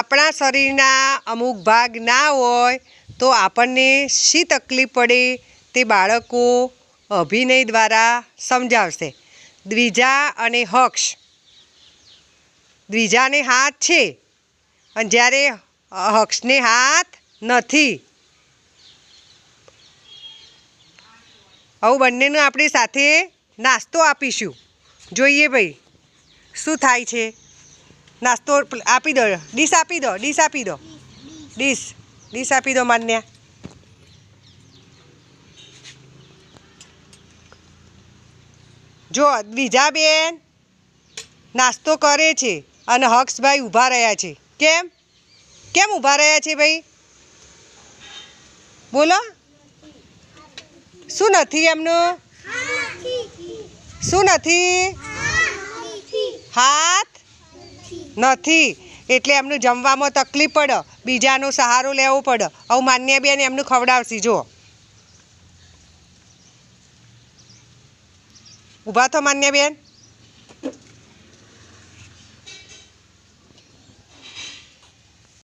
આપણા શરીરના અમુક ભાગ ના હોય તો આપણને શી તકલીફ પડે તે બાળકો અભિનય દ્વારા સમજાવશે. દ્વિજા અને હક્ષ. દ્વિજાને હાથ છે. અને જ્યારે હક્ષને હાથ નથી. આવું બંનેનું આપણે સાથે નાસ્તો આપીશું. જોઈએ ભાઈ, શું થાય છે? નાસ્તો આપી દો ડીશ આપી દો ડીશ આપી દો. ડીશ ડીશ આપી દો માન્યા જો બીજા બેન નાસ્તો કરે છે અને હક્ષભાઈ ઊભા રહ્યા છે. કેમ? કેમ ઊભા રહ્યા છે ભાઈ? બોલો. શું નથી એમનું? શું નથી? હાથ? નથી. એટલે એમનું જમવામાં તકલીફ પડે. બીજાનો સહારો લેવો પડે. આવું માન્ય બેન એમનું ખવડાવશી, જો. ઊભા થો, માન્ય બેન.